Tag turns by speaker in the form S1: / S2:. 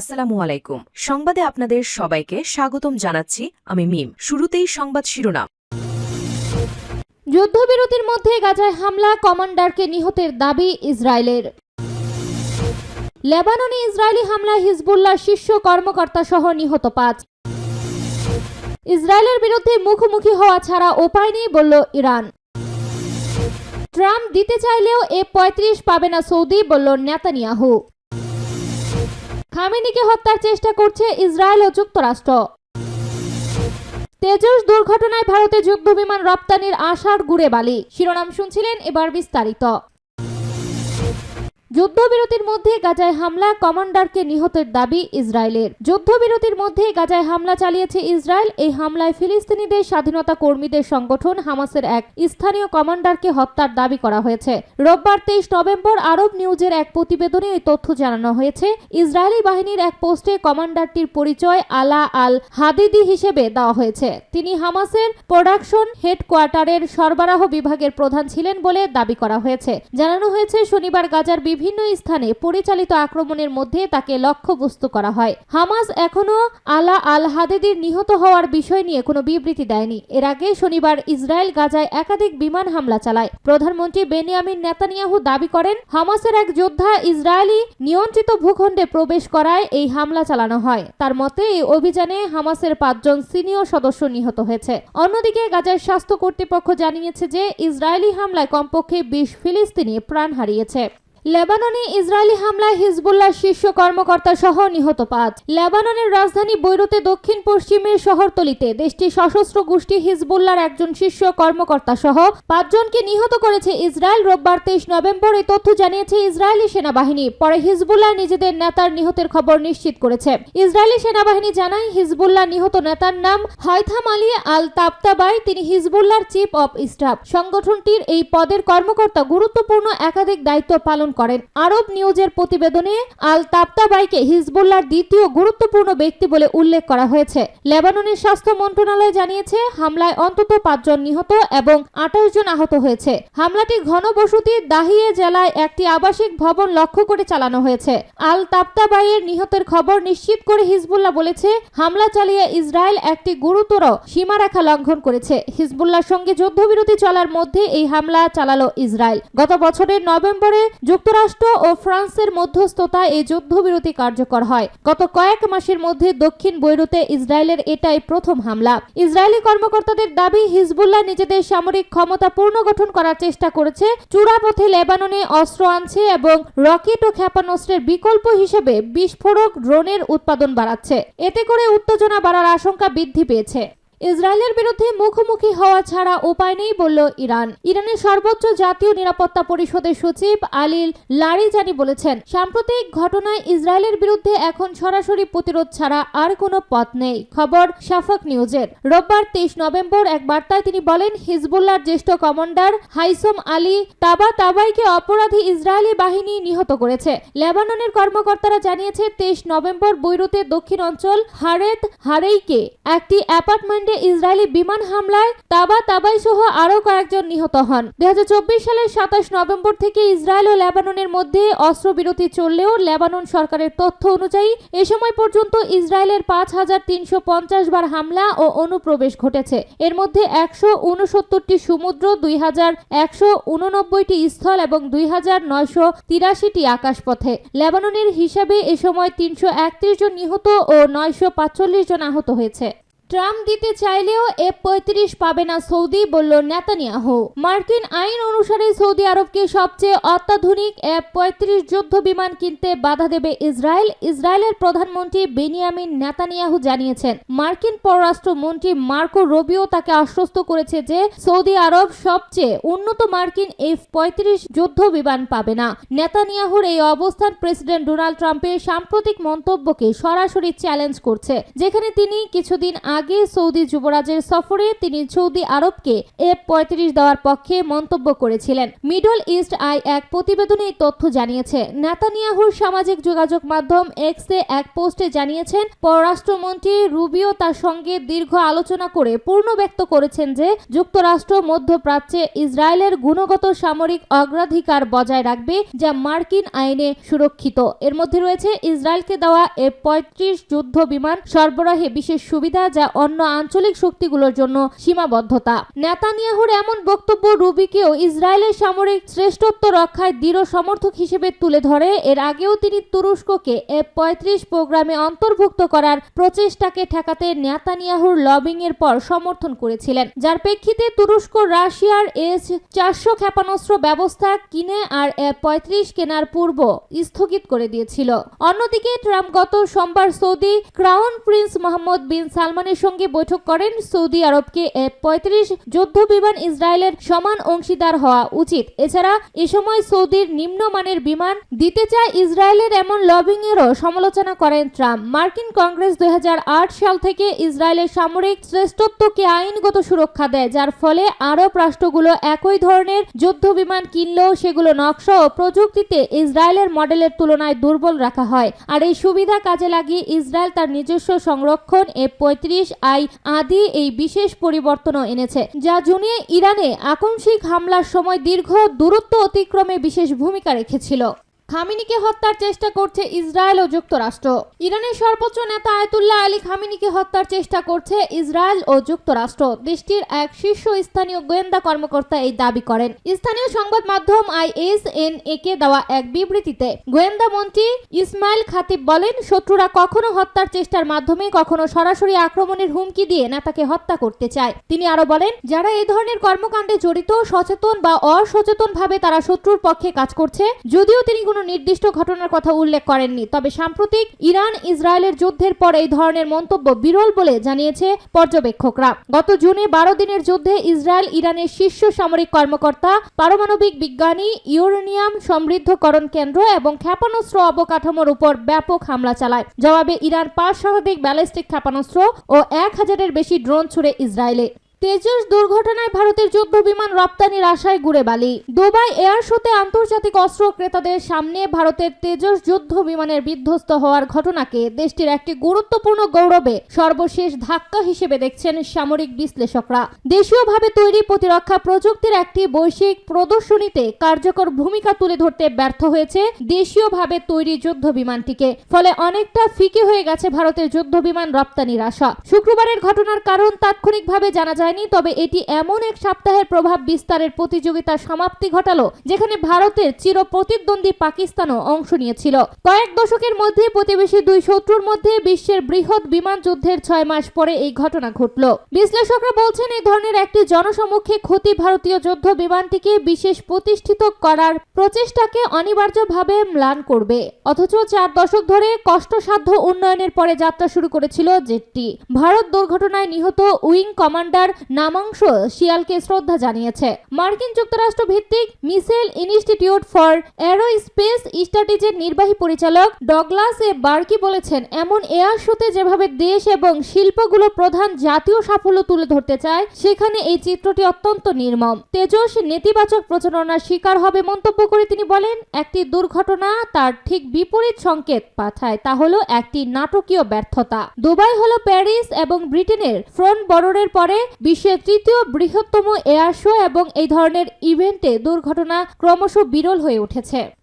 S1: আসসালামু আলাইকুম সংবাদে আপনাদের সবাইকে স্বাগতম জানাচ্ছি আমি মিম শুরুতেই সংবাদ শিরোনাম
S2: যুদ্ধবিরতির মধ্যে গাজায় হামলা কমান্ডারকে নিহতের দাবি ইসরায়েলের লেবাননে ইসরায়েলি হামলা হিজবুল্লাহ শীর্ষ কর্মকর্তা সহ নিহত পাঁচ ইসরায়েলের বিরুদ্ধে মুখোমুখি হওয়া ছাড়া উপায় নেই বলল ইরান ট্রাম্প দিতে চাইলেও এ পঁয়ত্রিশ পাবে না সৌদি বলল নেতানিয়াহু খামেনিকে হত্যার চেষ্টা করছে ইসরায়েল ও যুক্তরাষ্ট্র তেজস দুর্ঘটনায় ভারতে যুদ্ধ বিমান রপ্তানির আশার গুড়ে বালি শিরোনাম শুনছিলেন এবার বিস্তারিত যুদ্ধবিরতির মধ্যে গাজায় হামলা কমান্ডারকে নিহতের দাবি ইসরায়েলের যুদ্ধবিরতির মধ্যে গাজায় হামলা চালিয়েছে ইসরায়েল এই হামলায় ফিলিস্তিনিদের স্বাধীনতা কর্মীদের সংগঠন হামাসের এক স্থানীয় কমান্ডারকে হত্যার দাবি করা হয়েছে রোববার তেইশ নভেম্বর আরব নিউজের এক প্রতিবেদনে এই তথ্য জানানো হয়েছে ইসরায়েলি বাহিনীর এক পোস্টে কমান্ডারটির পরিচয় আলা আল হাদিদি হিসেবে দেওয়া হয়েছে তিনি হামাসের প্রোডাকশন হেডকোয়ার্টারের সরবরাহ বিভাগের প্রধান ছিলেন বলে দাবি করা হয়েছে জানানো হয়েছে শনিবার গাজার বিভিন্ন স্থানে পরিচালিত আক্রমণের মধ্যে তাকে লক্ষ্যবস্তু করা হয় হামাস এখনও আলা আল হাদেদির নিহত হওয়ার বিষয় নিয়ে কোনো বিবৃতি দেয়নি এর আগে শনিবার ইসরায়েল গাজায় একাধিক বিমান হামলা চালায় প্রধানমন্ত্রী বেনিয়ামিন নেতানিয়াহু দাবি করেন হামাসের এক যোদ্ধা ইসরায়েলি নিয়ন্ত্রিত ভূখণ্ডে প্রবেশ করায় এই হামলা চালানো হয় তার মতে এই অভিযানে হামাসের পাঁচজন সিনিয়র সদস্য নিহত হয়েছে অন্যদিকে গাজায় স্বাস্থ্য কর্তৃপক্ষ জানিয়েছে যে ইসরায়েলি হামলায় কমপক্ষে বিশ ফিলিস্তিনি প্রাণ হারিয়েছে লেবাননে ইসরায়েলি হামলায় হিজবুল্লাহ শীর্ষ কর্মকর্তা সহ নিহত পাঁচ লেবাননের রাজধানী বৈরুতে দক্ষিণ পশ্চিমের শহরতলিতে দেশটির সশস্ত্র গোষ্ঠী হিজবুল্লাহর একজন শীর্ষ কর্মকর্তা সহ পাঁচজনকে নিহত করেছে ইসরায়েল রোববার তেইশ নভেম্বর এই তথ্য জানিয়েছে ইসরায়েলি সেনাবাহিনী পরে হিজবুল্লাহ নিজেদের নেতার নিহতের খবর নিশ্চিত করেছে ইসরায়েলি সেনাবাহিনী জানায় হিজবুল্লাহ নিহত নেতার নাম হাইথাম আলী আল তাপতাবাই তিনি হিজবুল্লাহর চিফ অব স্টাফ সংগঠনটির এই পদের কর্মকর্তা গুরুত্বপূর্ণ একাধিক দায়িত্ব পালন উত্তোলন করেন আরব নিউজের প্রতিবেদনে আল তাপ্তাবাইকে হিজবুল্লার দ্বিতীয় গুরুত্বপূর্ণ ব্যক্তি বলে উল্লেখ করা হয়েছে লেবাননের স্বাস্থ্য মন্ত্রণালয় জানিয়েছে হামলায় অন্তত পাঁচজন নিহত এবং আঠাশ জন আহত হয়েছে হামলাটি ঘনবসতি দাহিয়ে জেলায় একটি আবাসিক ভবন লক্ষ্য করে চালানো হয়েছে আল তাপ্তাবাইয়ের নিহতের খবর নিশ্চিত করে হিজবুল্লাহ বলেছে হামলা চালিয়ে ইসরায়েল একটি গুরুতর সীমারেখা লঙ্ঘন করেছে হিজবুল্লার সঙ্গে যুদ্ধবিরতি চলার মধ্যে এই হামলা চালালো ইসরায়েল গত বছরের নভেম্বরে যুক্তরাষ্ট্র ও ফ্রান্সের মধ্যস্থতায় এই যুদ্ধবিরতি কার্যকর হয় গত কয়েক মাসের মধ্যে দক্ষিণ বৈরুতে ইসরায়েলের এটাই প্রথম হামলা ইসরায়েলি কর্মকর্তাদের দাবি হিজবুল্লাহ নিজেদের সামরিক ক্ষমতা পুনর্গঠন করার চেষ্টা করেছে চূড়াপথে লেবাননে অস্ত্র আনছে এবং রকেট ও ক্ষেপণাস্ত্রের বিকল্প হিসেবে বিস্ফোরক ড্রোনের উৎপাদন বাড়াচ্ছে এতে করে উত্তেজনা বাড়ার আশঙ্কা বৃদ্ধি পেয়েছে ইসরায়েলের বিরুদ্ধে মুখোমুখি হওয়া ছাড়া উপায় নেই বলল ইরান ইরানের সর্বোচ্চ জাতীয় নিরাপত্তা পরিষদের সচিব আলিল লারিজানি বলেছেন সাম্প্রতিক ঘটনায় ইসরায়েলের বিরুদ্ধে এখন সরাসরি প্রতিরোধ ছাড়া আর কোনো পথ নেই খবর সাফক নিউজের রোববার তেইশ নভেম্বর এক বার্তায় তিনি বলেন হিজবুল্লার জ্যেষ্ঠ কমান্ডার হাইসম আলী তাবা তাবাইকে অপরাধী ইসরায়েলি বাহিনী নিহত করেছে লেবাননের কর্মকর্তারা জানিয়েছে তেইশ নভেম্বর বৈরুতে দক্ষিণ অঞ্চল হারেত হারেইকে একটি অ্যাপার্টমেন্ট লেবানকে ইসরায়েলি বিমান হামলায় তাবা তাবাই সহ আরও কয়েকজন নিহত হন দুই সালের সাতাশ নভেম্বর থেকে ইসরায়েল ও লেবাননের মধ্যে অস্ত্রবিরতি চললেও লেবানন সরকারের তথ্য অনুযায়ী এ সময় পর্যন্ত ইসরায়েলের পাঁচ হাজার তিনশো পঞ্চাশ বার হামলা ও অনুপ্রবেশ ঘটেছে এর মধ্যে একশো উনসত্তরটি সমুদ্র দুই হাজার একশো উননব্বইটি স্থল এবং দুই হাজার নয়শো তিরাশিটি আকাশপথে লেবাননের হিসাবে এ সময় তিনশো একত্রিশ জন নিহত ও নয়শো পাঁচচল্লিশ জন আহত হয়েছে ট্রাম্প দিতে চাইলেও এফ পঁয়ত্রিশ পাবে না সৌদি বলল নেতানিয়াহু মার্কিন আইন অনুসারে সৌদি আরবকে সবচেয়ে অত্যাধুনিক এফ পঁয়ত্রিশ যুদ্ধ বিমান কিনতে বাধা দেবে ইসরায়েল ইসরায়েলের প্রধানমন্ত্রী বেনিয়ামিন নেতানিয়াহু জানিয়েছেন মার্কিন পররাষ্ট্রমন্ত্রী মার্কো রবিও তাকে আশ্বস্ত করেছে যে সৌদি আরব সবচেয়ে উন্নত মার্কিন এফ পঁয়ত্রিশ যুদ্ধ বিমান পাবে না নেতানিয়াহুর এই অবস্থান প্রেসিডেন্ট ডোনাল্ড ট্রাম্পের সাম্প্রতিক মন্তব্যকে সরাসরি চ্যালেঞ্জ করছে যেখানে তিনি কিছুদিন আগে সৌদি যুবরাজের সফরে তিনি সৌদি আরবকে এফ পঁয়ত্রিশ দেওয়ার পক্ষে মন্তব্য করেছিলেন মিডল ইস্ট আই এক প্রতিবেদনে এই তথ্য জানিয়েছে নেতানিয়াহুর সামাজিক যোগাযোগ মাধ্যম এক্সে এক পোস্টে জানিয়েছেন পররাষ্ট্রমন্ত্রী রুবিও তার সঙ্গে দীর্ঘ আলোচনা করে পূর্ণ ব্যক্ত করেছেন যে যুক্তরাষ্ট্র মধ্যপ্রাচ্যে ইসরায়েলের গুণগত সামরিক অগ্রাধিকার বজায় রাখবে যা মার্কিন আইনে সুরক্ষিত এর মধ্যে রয়েছে ইসরায়েলকে দেওয়া এফ পঁয়ত্রিশ যুদ্ধ বিমান সরবরাহে বিশেষ সুবিধা যা অন্য আঞ্চলিক শক্তিগুলোর জন্য সীমাবদ্ধতা নেতানিয়াহুর এমন বক্তব্য রুবিকেও ইসরায়েলের সামরিক শ্রেষ্ঠত্ব রক্ষায় দৃঢ় সমর্থক হিসেবে তুলে ধরে এর আগেও তিনি তুরস্ককে এফ পঁয়ত্রিশ প্রোগ্রামে অন্তর্ভুক্ত করার প্রচেষ্টাকে ঠেকাতে নেতানিয়াহুর লবিং এর পর সমর্থন করেছিলেন যার প্রেক্ষিতে তুরস্ক রাশিয়ার এস চারশো ক্ষেপণাস্ত্র ব্যবস্থা কিনে আর এফ পঁয়ত্রিশ কেনার পূর্ব স্থগিত করে দিয়েছিল অন্যদিকে ট্রাম্প গত সোমবার Saudi crown prince Mohammed bin সালমানের সঙ্গে বৈঠক করেন সৌদি আরবকে এফ পঁয়ত্রিশ যুদ্ধ বিমান ইসরায়েলের সমান অংশীদার হওয়া উচিত এছাড়া এ সময় সৌদির নিম্নমানের বিমান দিতে চায় ইসরায়েলের এমন লবিং এরও সমালোচনা করেন ট্রাম্প মার্কিন কংগ্রেস দুই সাল থেকে ইসরায়েলের সামরিক শ্রেষ্ঠত্বকে আইনগত সুরক্ষা দেয় যার ফলে আরব রাষ্ট্রগুলো একই ধরনের যুদ্ধ বিমান কিনলেও সেগুলো নকশা ও প্রযুক্তিতে ইসরায়েলের মডেলের তুলনায় দুর্বল রাখা হয় আর এই সুবিধা কাজে লাগিয়ে ইসরায়েল তার নিজস্ব সংরক্ষণ এ পঁয়ত্রিশ আই আদি এই বিশেষ পরিবর্তনও এনেছে যা জুনিয়ে ইরানে আকস্মিক হামলার সময় দীর্ঘ দূরত্ব অতিক্রমে বিশেষ ভূমিকা রেখেছিল খামিনিকে হত্যার চেষ্টা করছে ইসরায়েল ও যুক্তরাষ্ট্র ইরানের সর্বোচ্চ নেতা আয়তুল্লাহ আলী খামিনিকে হত্যার চেষ্টা করছে ইসরায়েল ও যুক্তরাষ্ট্র দেশটির এক শীর্ষ স্থানীয় গোয়েন্দা কর্মকর্তা এই দাবি করেন স্থানীয় সংবাদ মাধ্যম আই এস এন এ কে দেওয়া এক বিবৃতিতে গোয়েন্দা মন্ত্রী ইসমাইল খাতিব বলেন শত্রুরা কখনো হত্যার চেষ্টার মাধ্যমে কখনো সরাসরি আক্রমণের হুমকি দিয়ে নেতাকে হত্যা করতে চায় তিনি আরো বলেন যারা এই ধরনের কর্মকাণ্ডে জড়িত সচেতন বা অসচেতন ভাবে তারা শত্রুর পক্ষে কাজ করছে যদিও তিনি কোনো কোনো নির্দিষ্ট ঘটনার কথা উল্লেখ করেননি তবে সাম্প্রতিক ইরান ইসরায়েলের যুদ্ধের পর এই ধরনের মন্তব্য বিরল বলে জানিয়েছে পর্যবেক্ষকরা গত জুনে বারো দিনের যুদ্ধে ইসরায়েল ইরানের শীর্ষ সামরিক কর্মকর্তা পারমাণবিক বিজ্ঞানী ইউরেনিয়াম সমৃদ্ধকরণ কেন্দ্র এবং ক্ষেপণাস্ত্র অবকাঠামোর উপর ব্যাপক হামলা চালায় জবাবে ইরান পাঁচ শতাধিক ব্যালিস্টিক ক্ষেপণাস্ত্র ও এক হাজারের বেশি ড্রোন ছুড়ে ইসরায়েলে তেজস দুর্ঘটনায় ভারতের যুদ্ধ বিমান রপ্তানির আশায় গুড়ে বালি দুবাই এয়ার শোতে আন্তর্জাতিক অস্ত্র ক্রেতাদের সামনে ভারতের তেজস যুদ্ধ বিমানের বিধ্বস্ত হওয়ার ঘটনাকে দেশটির একটি গুরুত্বপূর্ণ গৌরবে সর্বশেষ ধাক্কা হিসেবে দেখছেন সামরিক বিশ্লেষকরা দেশীয়ভাবে তৈরি প্রতিরক্ষা প্রযুক্তির একটি বৈশ্বিক প্রদর্শনীতে কার্যকর ভূমিকা তুলে ধরতে ব্যর্থ হয়েছে দেশীয়ভাবে তৈরি যুদ্ধ বিমানটিকে ফলে অনেকটা ফিকে হয়ে গেছে ভারতের যুদ্ধ বিমান রপ্তানির আশা শুক্রবারের ঘটনার কারণ তাৎক্ষণিকভাবে জানা যায় যায়নি তবে এটি এমন এক সপ্তাহের প্রভাব বিস্তারের প্রতিযোগিতার সমাপ্তি ঘটালো যেখানে ভারতের চির প্রতিদ্বন্দ্বী পাকিস্তানও অংশ নিয়েছিল কয়েক দশকের মধ্যে প্রতিবেশী দুই শত্রুর মধ্যে বিশ্বের বৃহৎ বিমান যুদ্ধের ছয় মাস পরে এই ঘটনা ঘটল বিশ্লেষকরা বলছেন এই ধরনের একটি জনসমক্ষে ক্ষতি ভারতীয় যুদ্ধ বিমানটিকে বিশেষ প্রতিষ্ঠিত করার প্রচেষ্টাকে অনিবার্যভাবে ম্লান করবে অথচ চার দশক ধরে কষ্টসাধ্য উন্নয়নের পরে যাত্রা শুরু করেছিল জেটটি ভারত দুর্ঘটনায় নিহত উইং কমান্ডার নামাংশ শিয়ালকে শ্রদ্ধা জানিয়েছে মার্কিন যুক্তরাষ্ট্র ভিত্তিক Mitchell Institute for aerospace স্ট্র্যাটেজির নির্বাহী পরিচালক ডগলাস এ বার্কি বলেছেন এমন এয়ার শোতে যেভাবে দেশ এবং শিল্পগুলো প্রধান জাতীয় সাফল্য তুলে ধরতে চায় সেখানে এই চিত্রটি অত্যন্ত নির্মম তেজস নেতিবাচক প্রচারণার শিকার হবে মন্তব্য করে তিনি বলেন একটি দুর্ঘটনা তার ঠিক বিপরীত সংকেত পাঠায় তা হলো একটি নাটকীয় ব্যর্থতা দুবাই হলো প্যারিস এবং ব্রিটেনের ফ্রন্ট বর্ডারের পরে বিশ্বের তৃতীয় বৃহত্তম এয়ার শো এবং এই ধরনের ইভেন্টে দুর্ঘটনা ক্রমশ বিরল হয়ে উঠেছে